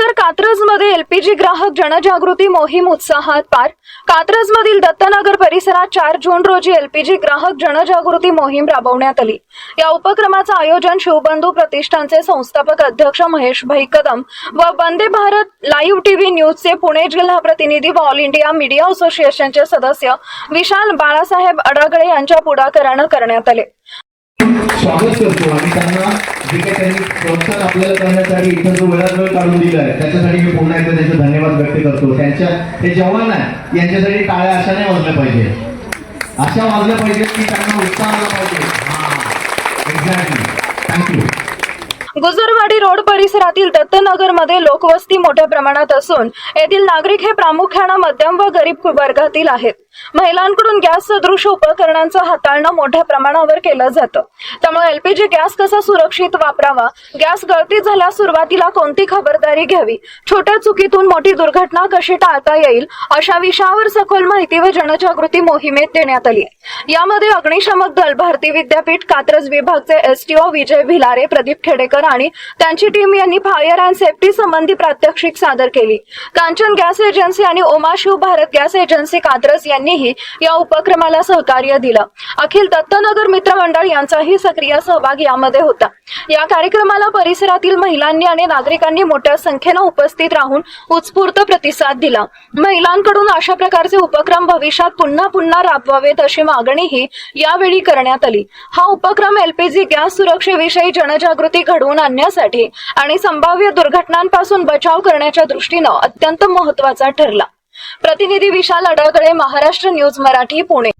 कात्रजमध्ये LPG ग्राहक जनजागृती मोहीम उत्साहात पार. कात्रजमधील दत्तनगर परिसरात चार जून रोजी एलपीजी ग्राहक जनजागृती मोहीम राबवण्यात आली. या उपक्रमाचं आयोजन शिवबंधू प्रतिष्ठानचे संस्थापक अध्यक्ष महेश भाई कदम व वंदे भारत लाईव्ह टीव्ही न्यूजचे पुणे जिल्हा प्रतिनिधी व ऑल इंडिया मीडिया असोसिएशनचे सदस्य विशाल बाळासाहेब अडागळे यांच्या पुढाकारानं करण्यात आले. स्वागत करतो आणि त्यांना जे काही त्यांनी प्रोत्साहन आपल्याला करण्यासाठी इथं जो वेळात वेळ काढून दिला आहे त्याच्यासाठी मी पुन्हा एकदा त्यांचे धन्यवाद व्यक्त करतो. त्यांच्या ते जवान आहे यांच्यासाठी टाळ्या अशा नाही वाजल्या पाहिजे. अशा वाजल्या पाहिजे की त्यांना उत्साह आला पाहिजे. एक्झॅक्टली थँक्यू गुजरवाडी रोड परिसरातील दत्तनगरमध्ये लोकवस्ती मोठ्या प्रमाणात असून येथील नागरिक हे प्रामुख्यानं मध्यम व गरीब वर्गातील आहेत. महिलांकडून गॅस सदृश उपकरणांचं हाताळणं मोठ्या प्रमाणावर केलं जातं. त्यामुळे एलपीजी गॅस कसा सुरक्षित वापरावा गॅस गळती झाल्यास सुरुवातीला कोणती खबरदारी घ्यावी छोट्या चुकीतून मोठी दुर्घटना कशी टाळता येईल अशा विषयावर सखोल माहिती व जनजागृती मोहिमेत देण्यात आली यामध्ये अग्निशमक दल भारती विद्यापीठ कात्रज विभागचे एसटीओ विजय भिलारे प्रदीप खेडेकर आणि त्यांची टीम यांनी फायर अँड सेफ्टी संबंधी प्रात्यक्षिक सादर केली. कांचन गॅस एजन्सी आणि ओमा शिव भारत गॅस एजन्सी कात्रज यांनीही या उपक्रमाला सहकार्य दिलं. अखिल दत्तनगर मित्र मंडळ यांचाही सक्रिय सहभाग यामध्ये होता. या कार्यक्रमाला परिसरातील महिलांनी आणि नागरिकांनी मोठ्या संख्येनं उपस्थित राहून उत्स्फूर्त प्रतिसाद दिला. महिलांकडून अशा प्रकारचे उपक्रम भविष्यात पुन्हा पुन्हा राबवावेत अशी मागणीही यावेळी करण्यात आली. हा उपक्रम एलपीजी गॅस सुरक्षेविषयी जनजागृती घडवून आणण्यासाठी आणि संभाव्य दुर्घटनांपासून बचाव करण्याच्या दृष्टीनं अत्यंत महत्त्वाचा ठरला. प्रतिनिधी विशाल अडळकडे महाराष्ट्र न्यूज मराठी पुणे.